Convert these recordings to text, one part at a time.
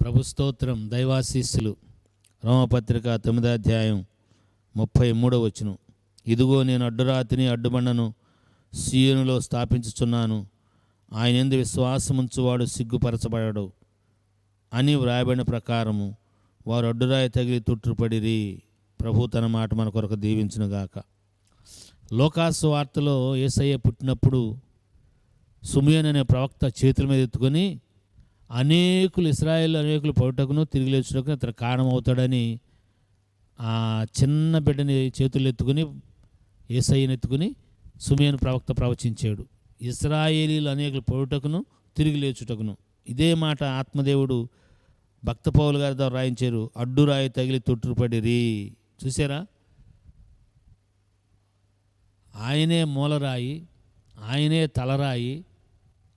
ప్రభు స్తోత్రం దైవాశీస్సులు. రోమపత్రిక తొమ్మిదో అధ్యాయం ముప్పై మూడో వచ్చును ఇదిగో నేను అడ్డురాతిని అడ్డుబండను సీయోనులో స్థాపించుచున్నాను. ఆయన ఎందు విశ్వాసముంచువాడు సిగ్గుపరచబడడు. అని వ్రాయబడిన ప్రకారము వారు అడ్డురాయి తగిలి తుట్టుపడిరి ప్రభు తన మాట మన కొరకు దీవించునుగాక. లోకాసు వార్తలో ఏసయ్య పుట్టినప్పుడు సుమియన్ అనే ప్రవక్త చేతుల మీద ఎత్తుకొని అనేకులు ఇస్రాయేల్ అనేకులు పౌటకును తిరిగి లేచుటకు అతను కారణమవుతాడని ఆ చిన్న బిడ్డని చేతులు ఎత్తుకుని ఏసయ్యని ఎత్తుకుని సుమేను ప్రవక్త ప్రవచించాడు. ఇస్రాయేలీలు అనేకులు పౌటకును తిరిగి లేచుటకును. ఇదే మాట ఆత్మదేవుడు భక్త పౌలు గారి ద్వారా రాయించారు. అడ్డురాయి తగిలి తొట్టుపడిరి చూసారా ఆయనే మూలరాయి ఆయనే తలరాయి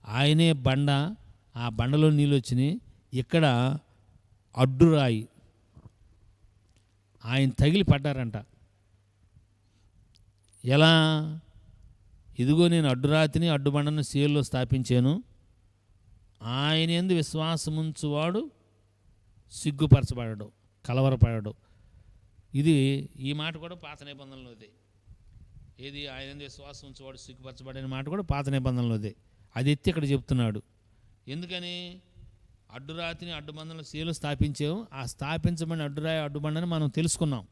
ఆయనే బండ ఆ బండలో నీళ్ళు వచ్చినాయి. ఇక్కడ అడ్డురాయి ఆయన తగిలి పడ్డారంట. ఎలా? ఇదిగో నేను అడ్డురాతిని అడ్డుబండను సీల్లో స్థాపించాను. ఆయన ఎందు విశ్వాసముంచువాడు సిగ్గుపరచబడడు కలవరపడడు. ఇది ఈ మాట కూడా పాత నిబంధనలోదే ఏది? ఆయన ఎందు విశ్వాసం ఉంచువాడు సిగ్గుపరచబడిన మాట కూడా పాత నిబంధనలోదే అది ఎత్తి ఇక్కడ చెప్తున్నాడు. ఎందుకని? అడ్డురాతిని అడ్డుబంధనలు సీలు స్థాపించాము ఆ స్థాపించబడిన అడ్డురాయి అడ్డుబండని మనం తెలుసుకున్నాం.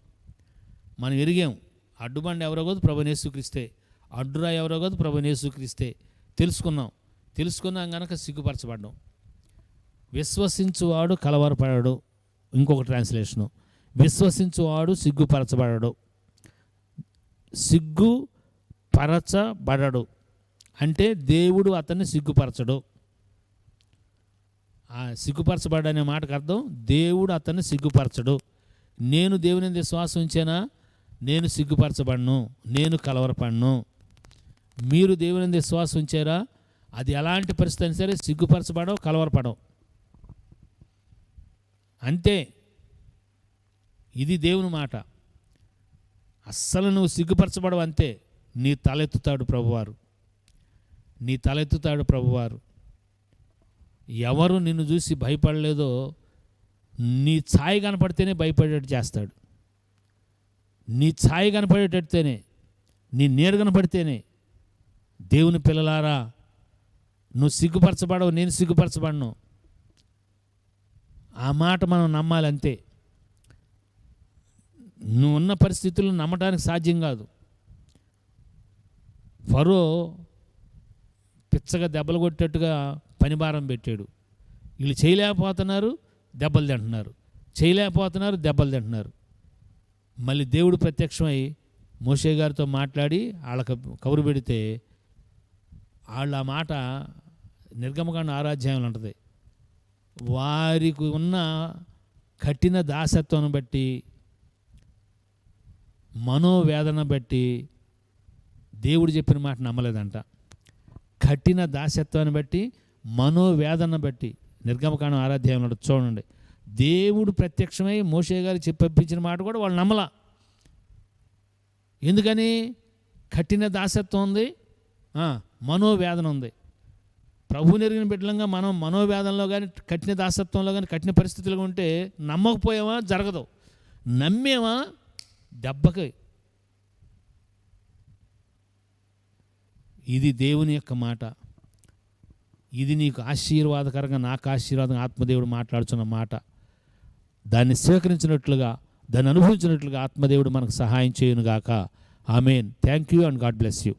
మనం ఎరిగాం. అడ్డుబండ ఎవరో కాదు ప్రభు యేసుక్రీస్తే అడ్డురాయి ఎవరో కాదు ప్రభు యేసుక్రీస్తే తెలుసుకున్నాం. తెలుసుకున్నాం కనుక సిగ్గుపరచబడ్డాం. విశ్వసించువాడు కలవరపడాడు. ఇంకొక ట్రాన్స్లేషను. విశ్వసించువాడు సిగ్గుపరచబడడు. సిగ్గు పరచబడడు అంటే దేవుడు అతన్ని సిగ్గుపరచడు. ఆ సిగ్గుపరచబడు అనే మాటకు అర్థం? దేవుడు అతన్ని సిగ్గుపరచడు. నేను దేవుని విశ్వాసం ఉంచానా? నేను సిగ్గుపరచబడను. నేను కలవరపడను. మీరు దేవుని విశ్వాసం ఉంచారా? అది ఎలాంటి పరిస్థితి అయినా సరే సిగ్గుపరచబడవు కలవరపడవు. అంతే. ఇది దేవుని మాట. అస్సలు నువ్వు సిగ్గుపరచబడవు అంతే. నీ తలెత్తుతాడు ప్రభువారు. నీ తలెత్తుతాడు ప్రభువారు. ఎవరు నిన్ను చూసి భయపడలేదో నీ ఛాయ కనపడితేనే భయపడేటట్టు చేస్తాడు. నీ ఛాయ కనపడేటట్టుతేనే నీ నీడ కనపడితేనే దేవుని పిల్లలారా నువ్వు సిగ్గుపరచబడవు నేను సిగ్గుపరచబడను. ఆ మాట మనం నమ్మాలి అంతే నువ్వు ఉన్న పరిస్థితులను నమ్మటానికి సాధ్యం కాదు. ఫరో పిచ్చగా దెబ్బలు కొట్టేట్టుగా పనిభారం పెట్టాడు. వీళ్ళు చేయలేకపోతున్నారు దెబ్బలు తింటున్నారు. చేయలేకపోతున్నారు దెబ్బలు తింటున్నారు. మళ్ళీ దేవుడు ప్రత్యక్షమై మోషే గారితో మాట్లాడి వాళ్ళకి కబురు పెడితే వాళ్ళు ఆ మాట నిర్గమకాండ ఆరాధ్యాయంలో ఉంటుంది. వారికి ఉన్న కఠిన దాసత్వం బట్టి మనోవేదన బట్టి దేవుడు చెప్పిన మాట నమ్మలేదంట. కఠిన దాసత్వాన్ని బట్టి మనోవేదన బట్టి నిర్గమకాండం ఆరాధ్యాయంలో చూడండి. దేవుడు ప్రత్యక్షమై మోషే గారు చెప్పిన మాట కూడా వాళ్ళు నమ్మలా. ఎందుకని? కఠిన దాసత్వం ఉంది. మనోవేదన ఉంది. ప్రభు నెరిగిన బిడ్డలంగా మనం మనోవేదనలో కానీ కఠిన దాసత్వంలో కానీ కఠిన పరిస్థితులు ఉంటే నమ్మకపోయామా? జరగదు. నమ్మేమా? దెబ్బకి. ఇది దేవుని యొక్క మాట. ఇది నీకు ఆశీర్వాదకరంగా నాకు ఆశీర్వాదం ఆత్మదేవుడు మాట్లాడుతున్న మాట. దాన్ని స్వీకరించినట్లుగా దాన్ని అనుభవించినట్లుగా ఆత్మదేవుడు మనకు సహాయం చేయనుగాక. Amen. Thank you and God bless you